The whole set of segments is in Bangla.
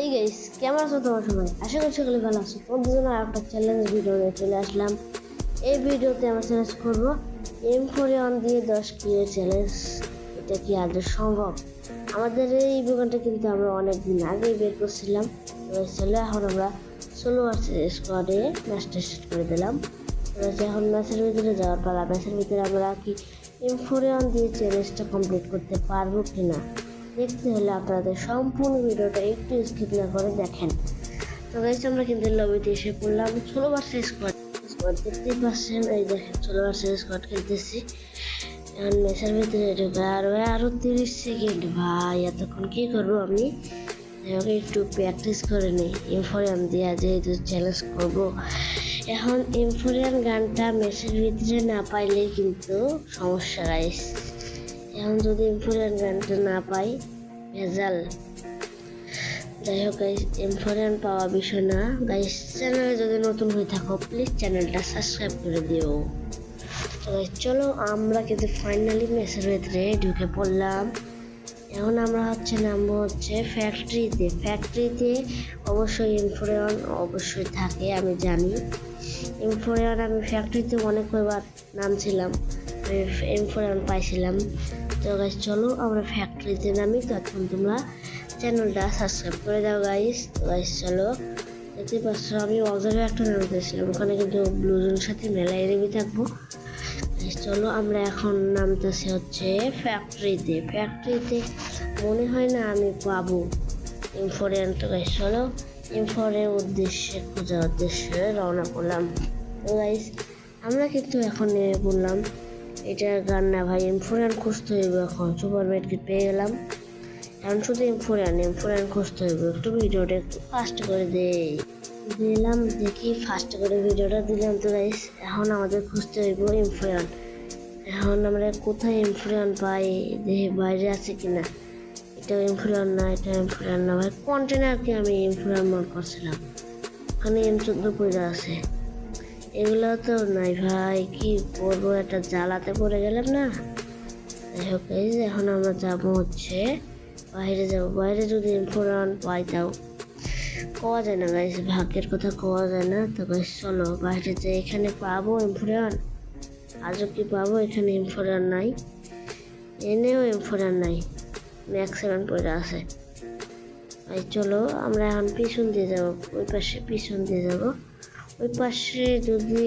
এই কেমন আছো তোমার সবাই? আশা সকলে ভালো আছো। তোমাদের জন্য একটা চ্যালেঞ্জ চলে আসলাম। এই ভিডিওতে আমরা চ্যালেঞ্জ এম ফোরে অন দিয়ে দশ চ্যালেঞ্জ এটা কি সম্ভব? আমাদের এই দোকানটা কিন্তু আমরা অনেক দিন আগেই বের করছিলাম। চলে, এখন আমরা ষোলো স্কোয়াডে ম্যাচটা স্টার্ট করে দিলাম। এখন ম্যাচের ভিতরে যাওয়ার পালা ম্যাচের ভিতরে আমরা কি এম ফোরে অন দিয়ে চ্যালেঞ্জটা কমপ্লিট করতে পারব কিনা? দেখতে হলে আপনাদের সম্পূর্ণ ভিডিওটা একটু স্কিপ না করে দেখেন। তো গাইস আমরা কিন্তু লবিতে এসে পড়লাম, ষোলো বার্সের স্কোয়াড স্কোয়াড দেখতেই পাচ্ছেন, এই দেখেন, ষোলো বার্সের স্কোয়াড খেলতেছি। এখন ম্যাচের ভিতরে ঢুকে আর আরও তিরিশ সেকেন্ড ভাই, এতক্ষণ কী করব আমি? আমাকে একটু প্র্যাকটিস করে নিই। ইনফোরিয়াম দিয়ে যেহেতু চ্যালেঞ্জ করব। এখন ইনফোরিয়ান গানটা ম্যাচের ভিতরে না পাইলে কিন্তু সমস্যা গাইস এখন যদি গানটা না পাই ভেজাল যাই হোক ইনফোরিয়ান পাওয়া বিষয় না। গাইস চ্যানেলে যদি নতুন হয়ে থাকো প্লিজ চ্যানেলটা সাবস্ক্রাইব করে দিও। চলো আমরা কিন্তু ফাইনালি মেসের ভেতরে ঢুকে পড়লাম। এখন আমরা হচ্ছে নামবো হচ্ছে ফ্যাক্টরিতে ফ্যাক্টরিতে অবশ্যই ইনফোরিয়ন অবশ্যই থাকে, আমি জানি। ইনফোরিয়ন আমি ফ্যাক্টরিতে অনেক কয়বার নামছিলাম। আমি ইনফোরিয়ন পাইছিলাম। তো গাইস চলো আমরা ফ্যাক্টরিতে নামি তখন তোমরা চ্যানেলটা সাবস্ক্রাইব করে দাও গাইস তো গাইস চলো। দেখতে পাচ্ছ, আমি অজারে একটা নামতেছিলাম ওখানে কিন্তু ব্লুজনের সাথে মেলা এরিমি থাকব। চলো আমরা এখন নামতেছি হচ্ছে ফ্যাক্টরিতে ফ্যাক্টরিতে মনে হয় না আমি পাবো ইনফোরিয়ান তো গাইস চলো ইনফোরের উদ্দেশ্যে, খোঁজার উদ্দেশ্যে রওনা করলাম। তো গাইস আমরা কিন্তু এখন নেমে পড়লাম। এটা গান না ভাই ইনফোরিয়ান খুঁজতে হইব এখন। সুপার মেটকে পেয়ে গেলাম। এখন শুধু ইনফোরিয়ান ইনফোরিয়ান খুঁজতে হইব। একটু ভিডিওটা একটু ফাস্ট করে দেই। দিলাম, দেখি ফাস্ট করে ভিডিওটা দিলাম তো গাইস এখন আমাদের খুঁজতে হইব ইনফ্লুয়ান এখন আমরা কোথায় ইনফ্লুয়ান পাই দেখি বাইরে আছে কিনা? এটা ইনফ্লুয়ান না এটা ইনফ্লুয়ান না ভাই। কন্টেনারকে আমি ইনফ্লুয়ান মনে করছিলাম? ওখানে এম চোদ্দ পয়সা আছে। এগুলো তো নাই ভাই, কি করব একটা জ্বালাতে পড়ে গেলাম না। যাই হোক, এই যে এখন আমরা যাব হচ্ছে বাইরে যাব। বাইরে যদি ইনফ্লুয়ান পাই তাও কোয়া যায় না গাইস ভাগ্যের কথা কোয়া যায় না। তো গাইস চলো বাইরে যে এখানে পাবো ইনফোরিয়ান আজও কি পাবো? এখানে ইনফোরিয়ান নাই। এনেও ইনফোরিয়ান নাই। ম্যাক্সিমাম পড়ে আছে। ভাই চলো, আমরা এখন পিছন দিয়ে যাব, ওই পাশে পিছন দিয়ে যাব। ওই পাশে যদি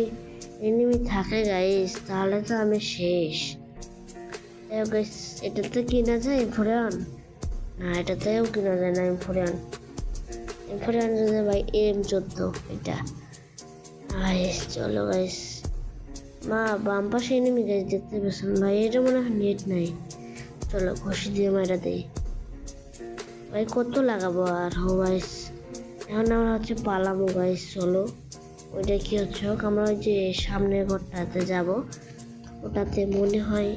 এনিমি থাকে গাইস তাহলে তো আমি শেষ। গাইস এটাতে কিনা যায় ইনফোরিয়ান না এটাতেও কিনা যায় না ইনফোরিয়ান এরপরে আনতে ভাই এম চোদ্দ এটা গাইস চলো গাইস মা, বাম পাশে এনিমি গাইস দেখতে পেয়েছেন? ভাই, এটা মনে হয় নেট নাই। চলো, ঘষি দিয়ে মারা দেই। ভাই, কত লাগাবো আর হো গাইস এখন আমরা হচ্ছে পালামো গাইস চলো। ওইটা কি হচ্ছে হোক, আমরা ওই যে সামনের ঘরটাতে যাব। ওটাতে মনে হয়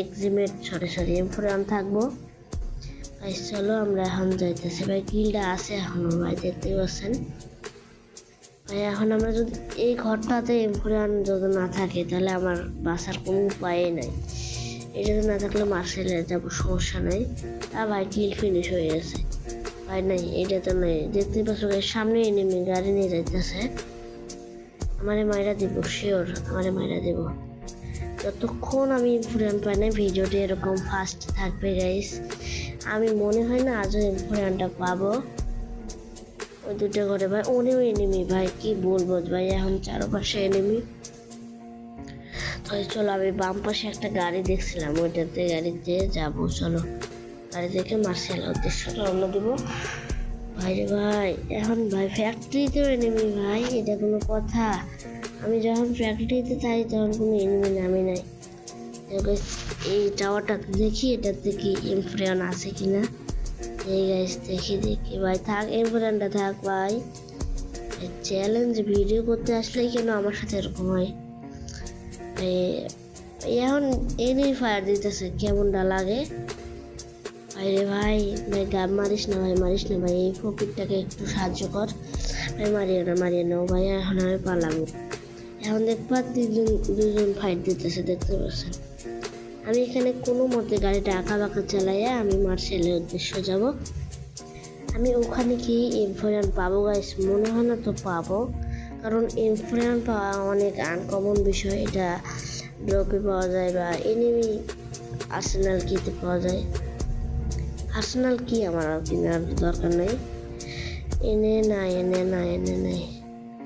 এক্সিমেট সরি সরি এম ফোরে আমি থাকব। গাইস চলো, আমরা এখন যাইতেছি। ভাই, কিলটা আছে এখনও? ভাই, দেখতেই পাচ্ছেন? ভাই, এখন আমরা যদি এই ঘরটাতে এমফুরান যদি না থাকে, তাহলে আমার বাসার কোনো উপায় নাই। এটা যদি না থাকলে মার্শালে যাব, সমস্যা নাই। আর ভাই, কিল ফিনিশ হয়ে গেছে। ভাই, নাই এটা তো নাই। দেখতেই পাচ্ছ, ভাই সামনে নেমে গাড়ি নিয়ে যাইতেছে। আমারে মাইরা দিব শিওর আমারে মাইরা দিব। যতক্ষণ আমি ইনফ্লুয়েন্স পাই না ভিডিওটি এরকম ফাস্ট থাকবে গাইস আমি মনে হয় না আজও ইনফ্লুয়েন্সটা পাবো। ওই দুটো করে ভাই ওনেও এনিমি ভাই, কি বলব ভাই, এখন চারপাশে এনিমি তাই চলো, আমি বাম পাশে একটা গাড়ি দেখছিলাম, ওইটাতে গাড়িতে যাব, চলো। গাড়ি দেখে মার্শাল, উদ্দেশ্যটা অন্য দিব। ভাই রে ভাই, এখন ভাই ফ্যাক্টরিতেও এনিমি ভাই, এটা কোনো কথা। আমি যখন ফ্যাক্টরিতে থাকি তখন কোনো এনিমি নামে নাই। এই টাওয়ারটাতে দেখি, এটাতে কি ইমফ্রেন আছে কি না এই গাইস দেখি দেখি। ভাই, থাক ইমফ্রেনটা থাক, ভাই। চ্যালেঞ্জ ভিডিও করতে আসলেই কেন আমার সাথে এরকম হয়? এখন এনি ফায়ার দিতেছে, কেমনটা লাগে? ভাই রে ভাই ভাই গান মারিস না ভাই, মারিস না ভাই, এই ফকিরটাকে একটু সাহায্য কর। ভাই মারিও না মারিও না ভাই, এখন আমি পালাবো। এখন দেখবা তিনজন দুজন ফাইট দিতেছে, দেখতে পাচ্ছেন আমি এখানে কোনো মতে গাড়িটা আঁকা বাঁকা চালাইয়া আমি মার্শালের উদ্দেশ্য যাব। আমি ওখানে কি ইনফোরিয়ান পাবো গাইস মনে হয় না তো পাবো। কারণ ইনফোরিয়ান পাওয়া অনেক আনকমন বিষয়। এটা ড্রপে পাওয়া যায় বা এনিমি আর্সেনাল কিতে পাওয়া যায়। আর্সেনাল কি আমার আর কেনার দরকার নেই। এনে না এনে না এনে নেই।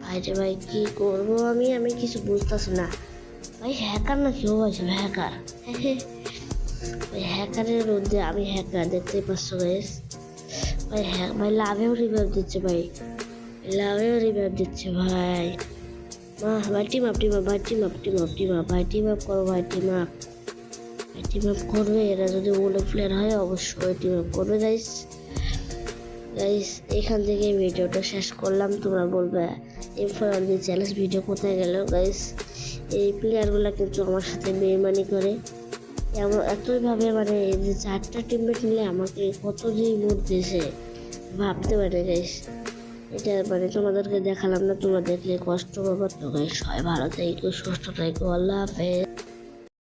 ভাই রে ভাই, কি করব আমি? আমি কিছু বুঝতেছি না। ভাই হ্যাকার না কেউ আছে হ্যাকার ওই হ্যাকারের মধ্যে আমি হ্যাকার দেখতেই পাচ্ছ গাইস ভাই হ্যাঁ ভাই লাভেও রিভাইভ দিচ্ছে ভাই। লাভেও রিভাইভ দিচ্ছে ভাই। মা, ভাই টিম আপ টিম আপ ভাই team up team up team up ভাই টিম আপ করো, ভাই টিম আপ ভাই টিম আপ করবে, এরা যদি ওলে প্লেয়ার হয়, অবশ্যই টিম আপ করবে গাইস গাইস এখান থেকে ভিডিওটা শেষ করলাম। তোমরা বলবে এই ফরান্দি চ্যালেঞ্জ ভিডিও কোথায় গেল গাইস এই প্লেয়ারগুলো কিন্তু আমার সাথে বেমানি করে। এমন এতইভাবে মানে এই যে চারটা টিমমেট নিলে আমাকে কত যে মুড দিয়েছে, ভাবতে পারে গাইস এটা মানে তোমাদেরকে দেখালাম না তোমরা কষ্ট পাবার তো গাইস সবাই ভালো থাকো, সুস্থ থাকো, আল্লাহ হাফেজ।